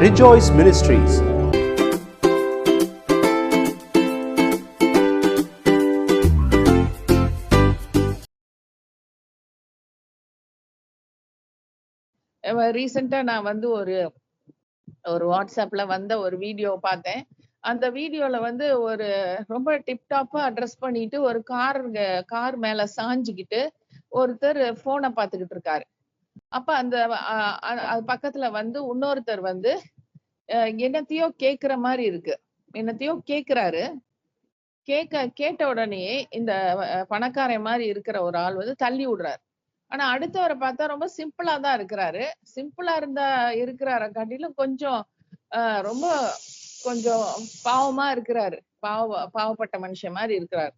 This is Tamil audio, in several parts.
Rejoice Ministries. ரீசெண்டா நான் வந்து ஒரு ஒரு வாட்ஸ்அப்ல வந்த ஒரு வீடியோ பார்த்தேன் அந்த வீடியோல வந்து ஒரு ரொம்ப டிப்டாப்பாக அட்ரஸ் பண்ணிட்டு ஒரு கார் கார் மேல சாஞ்சுக்கிட்டு ஒருத்தர் போனை பார்த்துக்கிட்டு இருக்காரு அப்ப அந்த அது பக்கத்துல வந்து இன்னொருத்தர் வந்து அஹ், என்னத்தையோ கேக்குற மாதிரி இருக்கு. என்னத்தையோ கேக்குறாரு. கேட்க கேட்ட உடனே இந்த பணக்காரன் மாதிரி இருக்கிற ஒரு ஆள் வந்து தள்ளி விடுறாரு. ஆனா அடுத்தவரை பார்த்தா ரொம்ப சிம்பிளா தான் இருக்கிறாரு. சிம்பிளா இருந்தா இருக்கிறார காட்டிலும் கொஞ்சம் ரொம்ப கொஞ்சம் பாவமா இருக்கிறாரு. பாவ பாவப்பட்ட மனுஷன் மாதிரி இருக்கிறாரு.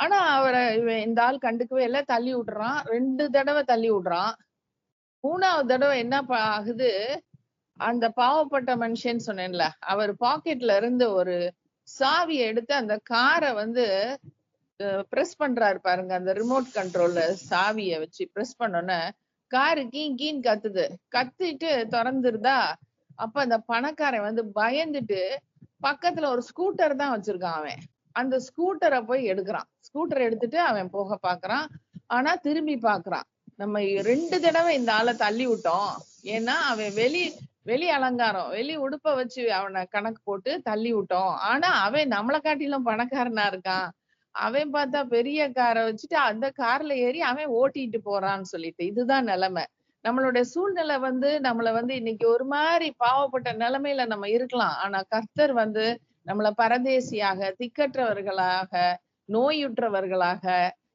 ஆனா அவரை இவன் இந்த ஆள் கண்டுக்கவே இல்லை. தள்ளி விடுறான். ரெண்டு தடவை தள்ளி விடுறான். மூணாவது தடவை என்ன ஆகுது? அந்த பாவப்பட்ட மனுஷன் சொன்னேன்ல அவர் பாக்கெட்ல இருந்து ஒரு சாவியை எடுத்து அந்த காரை வந்து பிரஸ் பண்றாரு பாருங்க. அந்த ரிமோட் கண்ட்ரோல்ல சாவியை வச்சு பிரஸ் பண்ணோன்னே காரு கீன் கீன் கத்துது. கத்திட்டு திறந்துருதா? அப்ப அந்த பணக்காரன் வந்து பயந்துட்டு பக்கத்துல ஒரு ஸ்கூட்டர் தான் வச்சிருக்கான் அவன். அந்த ஸ்கூட்டரை போய் எடுக்கிறான். ஸ்கூட்டர் எடுத்துட்டு அவன் போக பாக்குறான் ஆனா திரும்பி பாக்குறான் நம்ம ரெண்டு தடவை இந்த ஆளை தள்ளி விட்டோம். ஏன்னா அவன் வெளி வெளி அலங்காரம் வெளி உடுப்ப வச்சு அவனை கணக்கு போட்டு தள்ளி விட்டோம். ஆனா அவன் நம்மளை காட்டிலும் பணக்காரனா இருக்கான். அவன் பார்த்தா பெரிய காரை வச்சுட்டு அந்த கார்ல ஏறி அவன் ஓட்டிட்டு போறான்னு சொல்லிட்டு. இதுதான் நிலைமை. நம்மளுடைய சூழ்நிலை வந்து நம்மள வந்து இன்னைக்கு ஒரு மாதிரி பாவப்பட்ட நிலைமையில நம்ம இருக்கலாம். ஆனா கர்த்தர் வந்து நம்மளை பரதேசியாக திக்கற்றவர்களாக நோயுற்றவர்களாக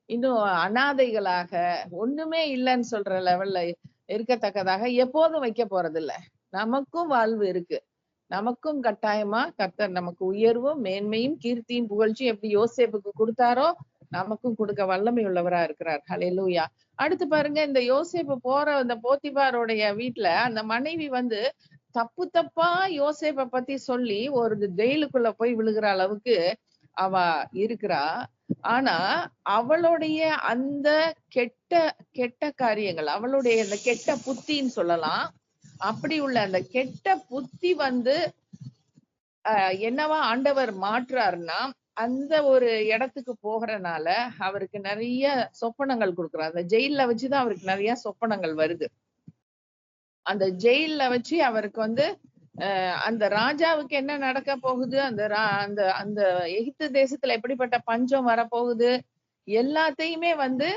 இன்னும் அனாதைகளாக ஒண்ணுமே இல்லைன்னு சொல்ற லெவல்ல இருக்கத்தக்கதாக எப்போதும் வைக்க போறதில்ல. நமக்கும் வாழ்வு இருக்கு. நமக்கும் கட்டாயமா கர்த்தர் நமக்கு உயர்வும் மேன்மையும் கீர்த்தியும் புகழ்ச்சியும் எப்படி யோசேப்புக்கு கொடுத்தாரோ நமக்கும் கொடுக்க வல்லமை உள்ளவரா இருக்கிறார். ஹalleluya அடுத்து பாருங்க இந்த யோசேப்பு போற அந்த போத்திபாரோடைய வீட்டுல அந்த மனைவி வந்து தப்பு தப்பா யோசேப்பை பத்தி சொல்லி ஒரு ஜெயிலுக்குள்ள போய் விழுகிற அளவுக்கு அவ இருக்கிறா. ஆனா அவளுடைய அந்த கெட்ட கெட்ட காரியங்கள் அவளுடைய அந்த கெட்ட புத்தின்னு சொல்லலாம். அப்படி உள்ள அந்த கெட்ட புத்தி வந்து ஆஹ் என்னவா ஆண்டவர் மாற்றுறாருன்னா அந்த ஒரு இடத்துக்கு போகிறனால அவருக்கு நிறைய சொப்பனங்கள் கொடுக்குறாரு. அந்த ஜெயில்ல வச்சுதான் அவருக்கு நிறைய சொப்பனங்கள் வருது. அந்த ஜெயில்ல வச்சு அவருக்கு வந்து ஆஹ் அந்த ராஜாவுக்கு என்ன நடக்க போகுது? அந்த ரா- அந்த அந்த எகிப்து தேசத்துல எப்படிப்பட்ட பஞ்சம் வரப்போகுது? எல்லாத்தையுமே வந்து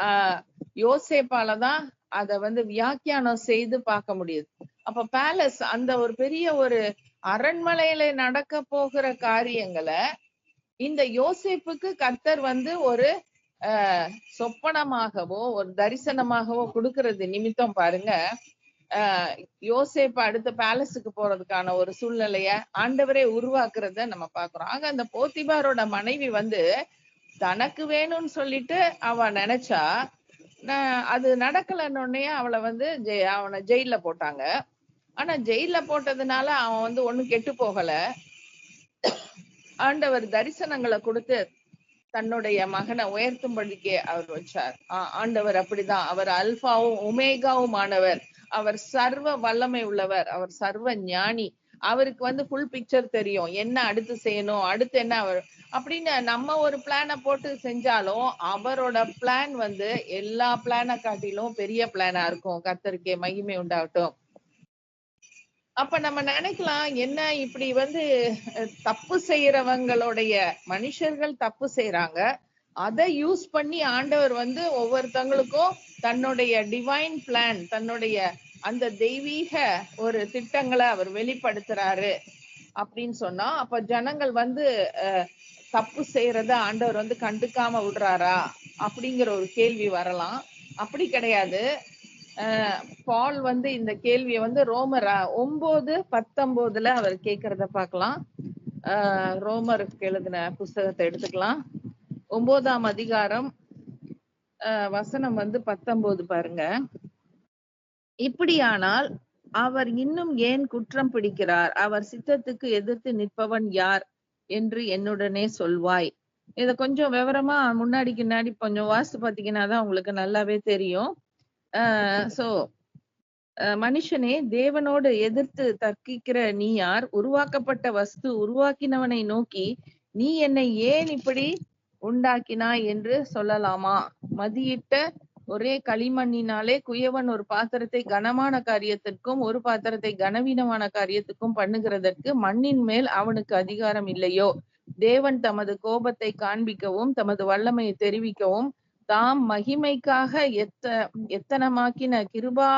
ஆஹ் யோசேப்பாலதான் அத வந்து வியாக்கியானம் செய்து பார்க்க முடியுது. அப்ப பேலஸ் அந்த ஒரு பெரிய ஒரு அரண்மனையில நடக்க போகிற காரியங்களை இந்த யோசேப்புக்கு கர்த்தர் வந்து ஒரு சொப்பனமாகவோ ஒரு தரிசனமாகவோ கொடுக்கறது நிமித்தம் பாருங்க. யோசேப்பு அடுத்த பேலஸுக்கு போறதுக்கான ஒரு சூழ்நிலைய ஆண்டவரே உருவாக்குறத நம்ம பாக்குறோம் ஆக அந்த போத்திபாரோட மனைவி வந்து தனக்கு வேணும்னு சொல்லிட்டு அவ நினைச்சா அது நடக்கலன்னு உடனே அவளை வந்து ஜெய் அவனை ஜெயில்ல போட்டாங்க. ஆனா ஜெயில்ல போட்டதுனால அவன் வந்து ஒண்ணும் கெட்டு போகல. ஆண்டவர் தரிசனங்களை கொடுத்து தன்னுடைய மகனை உயர்த்தும்படிக்கே அவர் வச்சார். ஆண்டவர் அப்படிதான். அவர் அல்பாவும் ஒமேகாவும் ஆனவர் அவர் சர்வ வல்லமை உள்ளவர் அவர் சர்வ ஞானி. அவருக்கு வந்து ஃபுல் பிக்சர் தெரியும். என்ன அடுத்து செய்யணும் அடுத்து என்ன அவர் அப்படின்னு நம்ம ஒரு பிளானை போட்டு செஞ்சாலும் அவரோட பிளான் வந்து எல்லா பிளானை காட்டிலும் பெரிய பிளானா இருக்கும். கத்தருக்கே மகிமை உண்டாகட்டும். அப்ப நம்ம நினைக்கலாம் என்ன இப்படி வந்து தப்பு செய்யறவங்களுடைய மனுஷர்கள் தப்பு செய்யறாங்க அதை யூஸ் பண்ணி ஆண்டவர் வந்து ஒவ்வொருத்தவங்களுக்கும் தன்னுடைய டிவைன் பிளான் தன்னுடைய அந்த தெய்வீக ஒரு திட்டங்களை அவர் வெளிப்படுத்துறாரு அப்படின்னு சொன்னா அப்ப ஜனங்கள் வந்து தப்பு செய்யறத ஆண்டவர் வந்து கண்டுக்காம விடுறாரா அப்படிங்கிற ஒரு கேள்வி வரலாம். அப்படி கிடையாது. பால் வந்து இந்த கேள்வியை வந்து ரோமரா ஒன்பது பத்தொன்பதுல அவர் கேக்குறத பார்க்கலாம். ரோமருக்கு எழுதின புஸ்தகத்தை எடுத்துக்கலாம். ஒன்பதாம் அதிகாரம் வசனம் வந்து பத்தொன்பது பாருங்க. இப்படியானால் அவர் இன்னும் ஏன் குற்றம் பிடிக்கிறார்? அவர் சித்தத்துக்கு எதிர்த்து நிற்பவன் யார்? என்று என்னுடனே சொல்வாய். இத கொஞ்சம் விவரமா முன்னாடி முன்னாடி கொஞ்சம் வாசித்து பாத்தீங்கன்னா தான் உங்களுக்கு நல்லாவே தெரியும். சோ அஹ் மனுஷனே தேவனோடு எதிர்த்து தர்க்கிக்கிற நீ யார்? உருவாக்கப்பட்ட வஸ்து உருவாக்கினவனை நோக்கி நீ என்னை ஏன் இப்படி உண்டாக்கினாய் என்று சொல்லலாமா? மதியிட்ட ஒரே களிமண்ணினாலே குயவன் ஒரு பாத்திரத்தை கனமான காரியத்திற்கும் ஒரு பாத்திரத்தை கனவீனமான காரியத்துக்கும் பண்ணுகிறதற்கு மண்ணின் மேல் அவனுக்கு அதிகாரம் இல்லையோ? தேவன் தமது கோபத்தை காண்பிக்கவும் தமது வல்லமையை தெரிவிக்கவும் தாம் மகிமைக்காக எத்த எத்தனமாக்கின கிருபா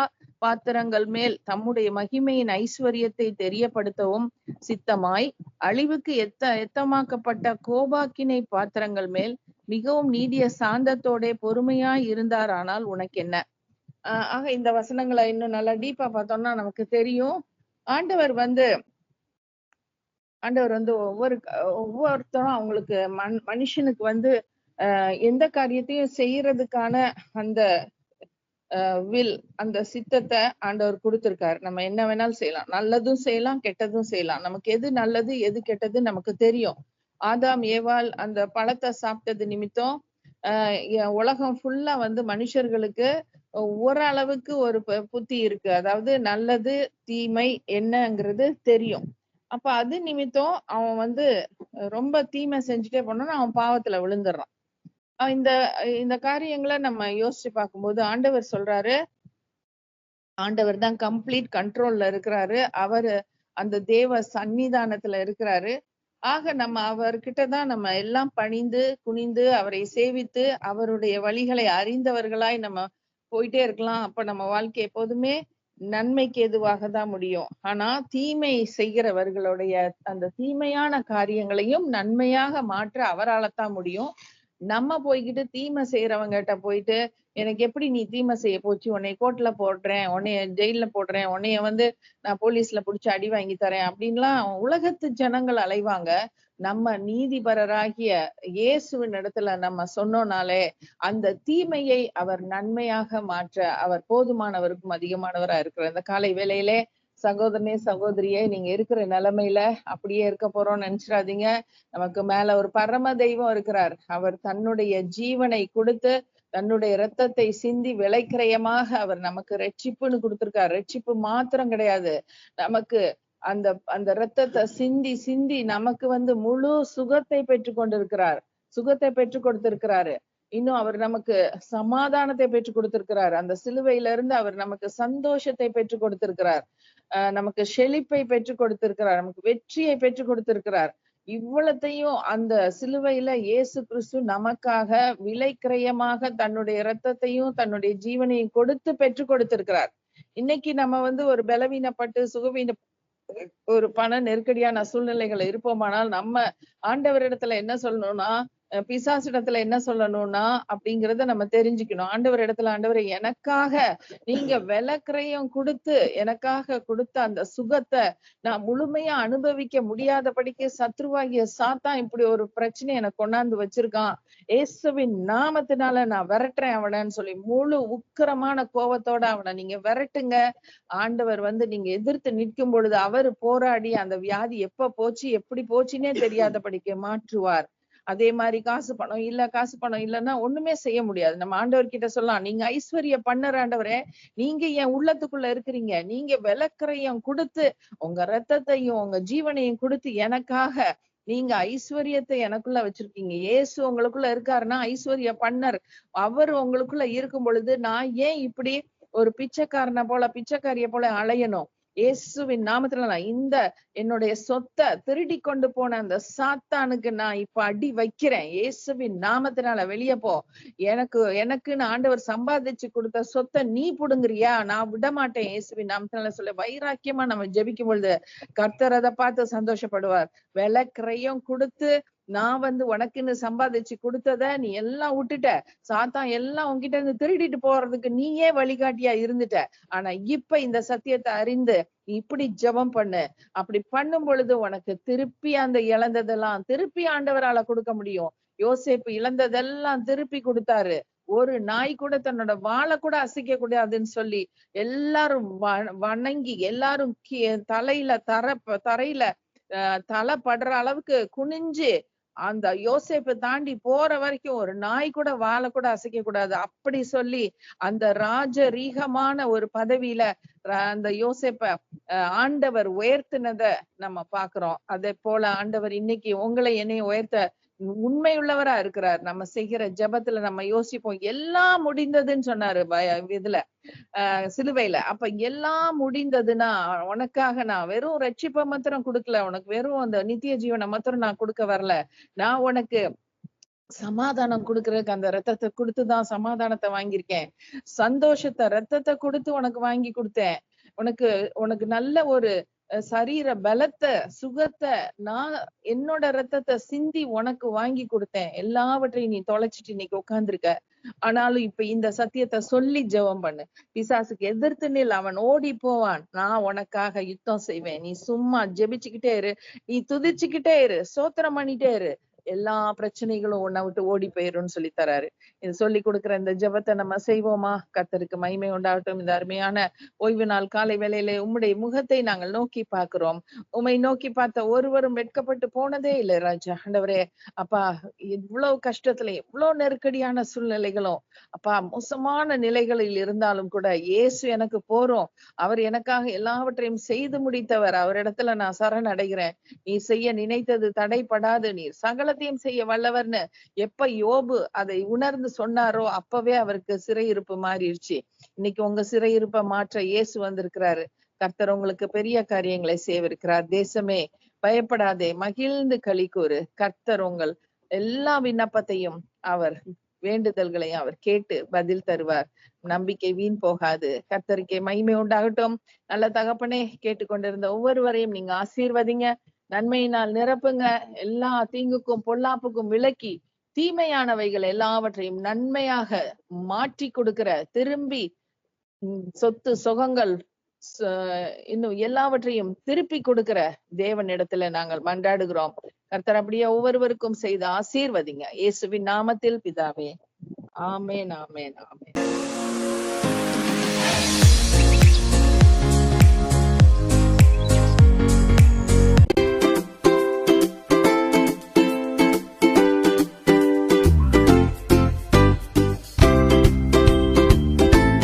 பாத்திரங்கள் மேல் தம்முடைய மகிமையின் ஐஸ்வர்யத்தை தெரியப்படுத்தவும் சித்தமாய் அழிவுக்கு எத்த எத்தமாக்கப்பட்ட கோபாக்கினை பாத்திரங்கள் மேல் மிகவும் நீடிய சாந்தத்தோட பொறுமையாய் இருந்தாரானால் உனக்கு என்ன ஆஹ் ஆக இந்த வசனங்களை இன்னும் நல்லா டீப்பா பார்த்தோம்னா நமக்கு தெரியும். ஆண்டவர் வந்து ஆண்டவர் வந்து ஒவ்வொரு ஒவ்வொருத்தரும் அவங்களுக்கு மன் மனுஷனுக்கு வந்து ஆஹ் எந்த காரியத்தையும் செய்யறதுக்கான அந்த வில் அந்த சித்தத்தை ஆண்டவர் கொடுத்திருக்காரு. நம்ம என்ன வேணாலும் செய்யலாம். நல்லதும் செய்யலாம் கெட்டதும் செய்யலாம். நமக்கு எது நல்லது எது கெட்டது நமக்கு தெரியும். ஆதாம் ஏவாள் அந்த பழத்தை சாப்பிட்டது நிமித்தம் ஆஹ் உலகம் ஃபுல்லா வந்து மனுஷர்களுக்கு ஓரளவுக்கு ஒரு ப- புத்தி இருக்கு. அதாவது நல்லது தீமை என்னங்கிறது தெரியும். அப்ப அது நிமித்தம் அவன் வந்து ரொம்ப தீமை செஞ்சுட்டே போனோம்னா அவன் பாவத்துல விழுந்துடுறான். இந்த இந்த காரியங்களை நம்ம யோசிச்சு பார்க்கும்போது ஆண்டவர் சொல்றாரு ஆண்டவர் தான் கம்ப்ளீட் கண்ட்ரோல்ல இருக்கிறாரு. அவரு அந்த தேவ சன்னிதானத்துல இருக்கிறாரு. ஆக நம்ம அவர்கிட்ட தான் நம்ம எல்லாம் பணிந்து குனிந்து அவரை சேவித்து அவருடைய வழிகளை அறிந்தவர்களாய் நம்ம போயிட்டே இருக்கலாம். அப்ப நம்ம வாழ்க்கை எப்போதுமே நன்மைக்கு எதுவாக தான் முடியும். ஆனா தீமை செய்கிறவர்களுடைய அந்த தீமையான காரியங்களையும் நன்மையாக மாற்ற அவரால தான் முடியும். நம்ம போய்கிட்டு தீமை செய்யறவங்ககிட்ட போயிட்டு எனக்கு எப்படி நீ தீமை செய்ய போச்சு? உன்னை கோர்ட்ல போடுறேன் உன்னைய ஜெயில்ல போடுறேன் உன்னைய வந்து நான் போலீஸ்ல புடிச்சு அடி வாங்கி தரேன் அப்படின்லாம் உலகத்து ஜனங்கள் அலைவாங்க. நம்ம நீதிபரராகிய இயேசுவின் இடத்துல நம்ம சொன்னோம்னாலே அந்த தீமையை அவர் நன்மையாக மாற்ற அவர் போதுமானவருக்கும் அதிகமானவரா இருக்கிற இந்த காலை வேளையிலே சகோதரனே சகோதரியே நீங்க இருக்கிற நிலைமையில அப்படியே இருக்க போறோம்னு நினைச்சிடாதீங்க. நமக்கு மேல ஒரு பரம தெய்வம் இருக்கிறார். அவர் தன்னுடைய ஜீவனை கொடுத்து தன்னுடைய இரத்தத்தை சிந்தி விலைக்கிரயமாக அவர் நமக்கு ரட்சிப்புன்னு கொடுத்திருக்கார். ரட்சிப்பு மாத்திரம் கிடையாது. நமக்கு அந்த அந்த இரத்தத்தை சிந்தி சிந்தி நமக்கு வந்து முழு சுகத்தை பெற்று கொண்டிருக்கிறார். சுகத்தை பெற்று கொடுத்திருக்கிறாரு. இன்னும் அவர் நமக்கு சமாதானத்தை பெற்று கொடுத்திருக்கிறார். அந்த சிலுவையில இருந்து அவர் நமக்கு சந்தோஷத்தை பெற்று கொடுத்திருக்கிறார். நமக்கு செழிப்பை பெற்று கொடுத்திருக்கிறார். நமக்கு வெற்றியை பெற்று கொடுத்திருக்கிறார். இவ்வளத்தையும் அந்த சிலுவையில இயேசு கிறிஸ்து நமக்காக விலைக்கிரயமாக தன்னுடைய இரத்தத்தையும் தன்னுடைய ஜீவனையும் கொடுத்து பெற்று கொடுத்திருக்கிறார். இன்னைக்கு நம்ம வந்து ஒரு பலவீனப்பட்டு சுகவீன ஒரு பண நெருக்கடியான சூழ்நிலைகள் இருப்போமானால் நம்ம ஆண்டவரிடத்துல என்ன சொல்லணும்னா பிசாசு இடத்துல என்ன சொல்லணும்னா அப்படிங்கறத நம்ம தெரிஞ்சுக்கணும். ஆண்டவர் இடத்துல ஆண்டவரை எனக்காக நீங்க விளக்கிரையும் கொடுத்து எனக்காக கொடுத்த அந்த சுகத்தை நான் முழுமையா அனுபவிக்க முடியாதபடிக்கு சத்ருவாகிய சாத்தான் இப்படி ஒரு பிரச்சனை எனக்கு கொண்டாந்து வச்சிருக்கான். இயேசுவின் நாமத்தினால நான் விரட்டுறேன் அவனன்னு சொல்லி முழு உக்கிரமான கோபத்தோட அவனை நீங்க விரட்டுங்க. ஆண்டவர் வந்து நீங்க எதிர்த்து நிற்கும் பொழுது அவர் போராடி அந்த வியாதி எப்ப போச்சு எப்படி போச்சுன்னே தெரியாதபடிக்கு மாற்றுவார். அதே மாதிரி காசு பணம் இல்ல காசு பணம் இல்லைன்னா ஒண்ணுமே செய்ய முடியாது. நம்ம ஆண்டவர் கிட்ட சொல்லலாம் நீங்க ஐஸ்வர்ய பண்ணர் ஆண்டவரே நீங்க என் உள்ளத்துக்குள்ள இருக்கிறீங்க. நீங்க விளக்கரையும் கொடுத்து உங்க ரத்தத்தையும் உங்க ஜீவனையும் கொடுத்து எனக்காக நீங்க ஐஸ்வர்யத்தை எனக்குள்ள வச்சிருக்கீங்க. இயேசு உங்களுக்குள்ள இருக்காருன்னா ஐஸ்வர்ய பண்ணர். அவர் உங்களுக்குள்ள இருக்கும் பொழுது நான் ஏன் இப்படி ஒரு பிச்சைக்காரனை போல பிச்சைக்காரிய போல அலையணும்? இயேசுவின் நாமத்துல நான் இந்த என்னுடைய சொத்தை திருடி கொண்டு போன அந்த சாத்தானுக்கு நான் இப்ப அடி வைக்கிறேன். இயேசுவின் நாமத்தினால வெளியே போ. எனக்கு எனக்குன்னு ஆண்டவர் சம்பாதிச்சு கொடுத்த சொத்தை நீ புடுங்குறியா? நான் விட மாட்டேன் இயேசுவின் நாமத்தினால சொல்ல. வைராக்கியமா நம்ம ஜெபிக்கும் பொழுது கர்த்தர் அதை பார்த்து சந்தோஷப்படுவார். விளக்கிறையும் கொடுத்து நான் வந்து உனக்குன்னு சம்பாதிச்சு கொடுத்தத நீ எல்லாம் விட்டுட்ட. சாத்தான் எல்லாம் உன்கிட்ட இருந்து திருடிட்டு போறதுக்கு நீயே வழிகாட்டியா இருந்துட்ட. ஆனா இப்ப இந்த சத்தியத்தை அறிந்து இப்படி ஜெபம் பண்ணு. அப்படி பண்ணும் பொழுது உனக்கு திருப்பி அந்த இழந்ததெல்லாம் திருப்பி ஆண்டவரால கொடுக்க முடியும். யோசேப்பு இழந்ததெல்லாம் திருப்பி கொடுத்தாரு. ஒரு நாய் கூட தன்னோட வாழை கூட அசைக்க கூடாதுன்னு சொல்லி எல்லாரும் வ- வணங்கி எல்லாரும் கீ- தலையில தர தரையில அஹ் தலை படுற அளவுக்கு குனிஞ்சு அந்த யோசேப்பை தாண்டி போற வரைக்கும் ஒரு நாய் கூட வாழ கூட அசைக்க கூடாது அப்படி சொல்லி அந்த ராஜரீகமான ஒரு பதவியில அந்த யோசேப்ப அஹ், ஆண்டவர் உயர்த்தினத நம்ம பாக்குறோம். அதே போல ஆண்டவர் இன்னைக்கு உங்களை என்னையும் உயர்த்த உண்மையுள்ளவரா இருக்கிறார். நம்ம செய்கிற ஜெபத்துல நம்ம யோசிப்போம் எல்லாம் முடிந்ததுன்னு சொன்னாரு இதுல ஆஹ் சிலுவையில. அப்ப எல்லாம் முடிந்ததுன்னா உனக்காக நான் வெறும் ரட்சிப்பை மாத்திரம் கொடுக்கல உனக்கு வெறும் அந்த நித்திய ஜீவனை மாத்திரம் நான் கொடுக்க வரல. நான் உனக்கு சமாதானம் கொடுக்கறதுக்கு அந்த ரத்தத்தை கொடுத்துதான் சமாதானத்தை வாங்கியிருக்கேன். சந்தோஷத்தை ரத்தத்தை கொடுத்து உனக்கு வாங்கி கொடுத்தேன். உனக்கு உனக்கு நல்ல ஒரு சரீர பலத்தை சுகத்தை நான் என்னோட ரத்தத்தை சிந்தி உனக்கு வாங்கி கொடுத்தேன். எல்லாவற்றையும் நீ தொலைச்சிட்டு இன்னைக்கு உட்காந்துருக்க ஆனாலும் இப்ப இந்த சத்தியத்தை சொல்லி ஜெபம் பண்ணு. பிசாசுக்கு எதிர்த்து நில். அவன் ஓடி போவான். நான் உனக்காக யுத்தம் செய்வேன். நீ சும்மா ஜெபிச்சுக்கிட்டே இரு. நீ துதிச்சுக்கிட்டே இரு. சோத்திரம் பண்ணிட்டே இரு. எல்லா பிரச்சனைகளும் உன்னை விட்டு ஓடி போயிரும்னு சொல்லி தராரு. இது சொல்லி கொடுக்கிற இந்த ஜெபத்தை நம்ம செய்வோமா? கத்தருக்கு மகிமை உண்டாகட்டும். இந்த அருமையான ஓய்வு நாள் காலை வேலையில உம்முடைய முகத்தை நாங்கள் நோக்கி பார்க்கிறோம். உமை நோக்கி பார்த்த ஒருவரும் வெட்கப்பட்டு போனதே இல்லை ராஜா. ஆண்டவரே அப்பா இவ்வளவு கஷ்டத்துல இவ்வளவு நெருக்கடியான சூழ்நிலைகளும் அப்பா மோசமான நிலைகளில் இருந்தாலும் கூட இயேசு எனக்கு போறோம். அவர் எனக்காக எல்லாவற்றையும் செய்து முடித்தவர். அவரிடத்துல நான் சரணடைகிறேன் நீ செய்ய நினைத்தது தடைப்படாது. நீர் சகலத்தையும் செய்ய வல்லவர்னு எப்ப யோபு அதை உணர்ந்து சொன்னாரோ அப்பவே அவருக்கு சிறையிருப்பு மாறிடுச்சு. இன்னைக்கு உங்க சிறையிருப்பை மாற்ற இயேசு வந்திருக்கிறாரு. கர்த்தர் உங்களுக்கு பெரிய காரியங்களை செய்விருக்கிறார். தேசமே பயப்படாதே மகிழ்ந்து களி கூறு. கர்த்தர் உங்கள் எல்லா விண்ணப்பத்தையும் அவர் வேண்டுதல்களையும் அவர் கேட்டு பதில் தருவார். நம்பிக்கை வீண் போகாது. கர்த்தருக்கே மகிமை உண்டாகட்டும். நல்ல தகப்பனே கேட்டுக்கொண்டிருந்த ஒவ்வொருவரையும் நீங்க ஆசீர்வதிங்க. நன்மையினால் நிரப்புங்க. எல்லா தீங்குக்கும் பொல்லாப்புக்கும் விலக்கி தீமையானவைகள் எல்லாவற்றையும் நன்மையாக மாற்றி கொடுக்கிற திரும்பி சொத்து சுகங்கள் இன்னும் எல்லாவற்றையும் திருப்பி கொடுக்கிற தேவனிடத்துல நாங்கள் மன்றாடுகிறோம். கர்த்தர் அப்படியே ஒவ்வொருவருக்கும் செய்து ஆசீர்வதிங்க. இயேசுவின் நாமத்தில் பிதாவே. ஆமேன் ஆமேன் ஆமேன்.